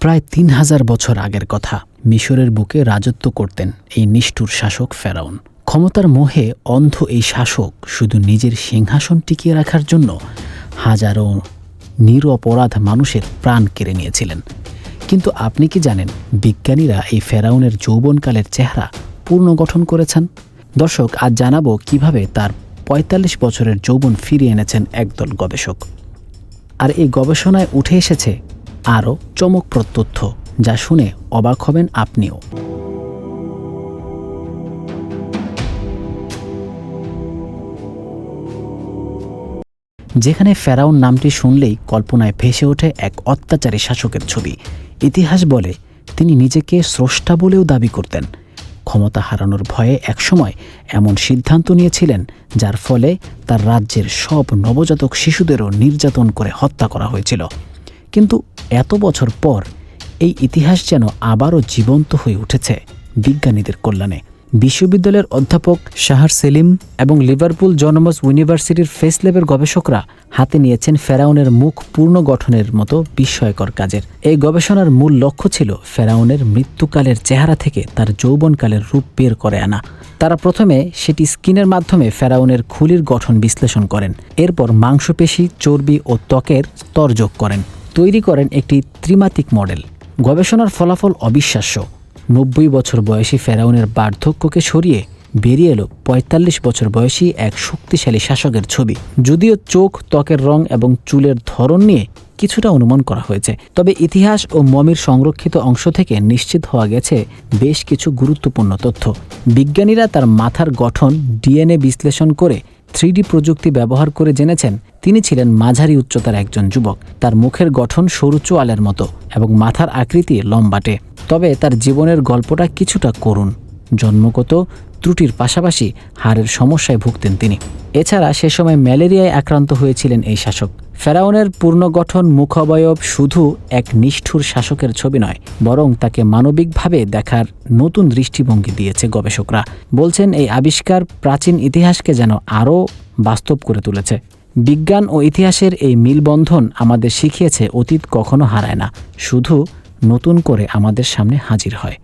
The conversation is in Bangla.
প্রায় তিন হাজার বছর আগের কথা। মিশরের বুকে রাজত্ব করতেন এই নিষ্ঠুর শাসক ফেরাউন। ক্ষমতার মোহে অন্ধ এই শাসক শুধু নিজের সিংহাসন টিকিয়ে রাখার জন্য হাজারো নিরপরাধ মানুষের প্রাণ কেড়ে নিয়েছিলেন। কিন্তু আপনি কি জানেন, বিজ্ঞানীরা এই ফেরাউনের যৌবনকালের চেহারা পুনর্গঠন করেছেন? দর্শক, আজ জানাব কীভাবে তার পঁয়তাল্লিশ বছরের যৌবন ফিরিয়ে এনেছেন একদল গবেষক। আর এই গবেষণায় উঠে এসেছে আরও চমকপ্রদ তথ্য যা শুনে অবাক হবেন আপনিও। যেখানে ফেরাউন নামটি শুনলেই কল্পনায় ভেসে ওঠে এক অত্যাচারী শাসকের ছবি। ইতিহাস বলে তিনি নিজেকে স্রষ্টা বলেও দাবি করতেন। ক্ষমতা হারানোর ভয়ে একসময় এমন সিদ্ধান্ত নিয়েছিলেন যার ফলে তার রাজ্যের সব নবজাতক শিশুদেরও নির্যাতন করে হত্যা করা হয়েছিল। কিন্তু এত বছর পর এই ইতিহাস যেন আবারও জীবন্ত হয়ে উঠেছে বিজ্ঞানীদের কল্যাণে। বিশ্ববিদ্যালয়ের অধ্যাপক শাহর সেলিম এবং লিভারপুল জনমস ইউনিভার্সিটির ফেস গবেষকরা হাতে নিয়েছেন ফেরাউনের মুখ পূর্ণ গঠনের মতো বিস্ময়কর কাজের। এই গবেষণার মূল লক্ষ্য ছিল ফেরাউনের মৃত্যুকালের চেহারা থেকে তার যৌবনকালের রূপ বের করে আনা। তারা প্রথমে সেটি স্কিনের মাধ্যমে ফেরাউনের খুলির গঠন বিশ্লেষণ করেন। এরপর মাংসপেশি, চর্বি ও ত্বকের স্তর যোগ করেন। তৈরি করেন একটি ত্রিমাত্রিক মডেল। গবেষণার ফলাফল অবিশ্বাস্য। নব্বই বছর বয়সী ফেরাউনের বার্ধক্যকে সরিয়ে বেরিয়ে এলো পঁয়তাল্লিশ বছর বয়সী এক শক্তিশালী শাসকের ছবি। যদিও চোখ, ত্বকের রং এবং চুলের ধরন নিয়ে কিছুটা অনুমান করা হয়েছে, তবে ইতিহাস ও মমির সংরক্ষিত অংশ থেকে নিশ্চিত হওয়া গেছে বেশ কিছু গুরুত্বপূর্ণ তথ্য। বিজ্ঞানীরা তার মাথার গঠন, ডিএনএ বিশ্লেষণ করে থ্রিডি প্রযুক্তি ব্যবহার করে জেনেছেন, তিনি ছিলেন মাঝারি উচ্চতার একজন যুবক। তার মুখের গঠন সরু চোয়ালের মতো এবং মাথার আকৃতি লম্বাটে। তবে তার জীবনের গল্পটা কিছুটা করুণ জন্মগত ত্রুটির পাশাপাশি হাড়ের সমস্যায় ভুগতেন তিনি। এছাড়া সে সময় ম্যালেরিয়ায় আক্রান্ত হয়েছিলেন এই শাসক। ফেরাউনের পূর্ণগঠন মুখাবয়ব শুধু এক নিষ্ঠুর শাসকের ছবি নয়, বরং তাকে মানবিকভাবে দেখার নতুন দৃষ্টিভঙ্গি দিয়েছে গবেষকরা। বলছেন, এই আবিষ্কার প্রাচীন ইতিহাসকে যেন আরও বাস্তব করে তুলেছে। বিজ্ঞান ও ইতিহাসের এই মিলবন্ধন আমাদের শিখিয়েছে, অতীত কখনো হারায় না। শুধু নতুন করে আমাদের সামনে হাজির হয়।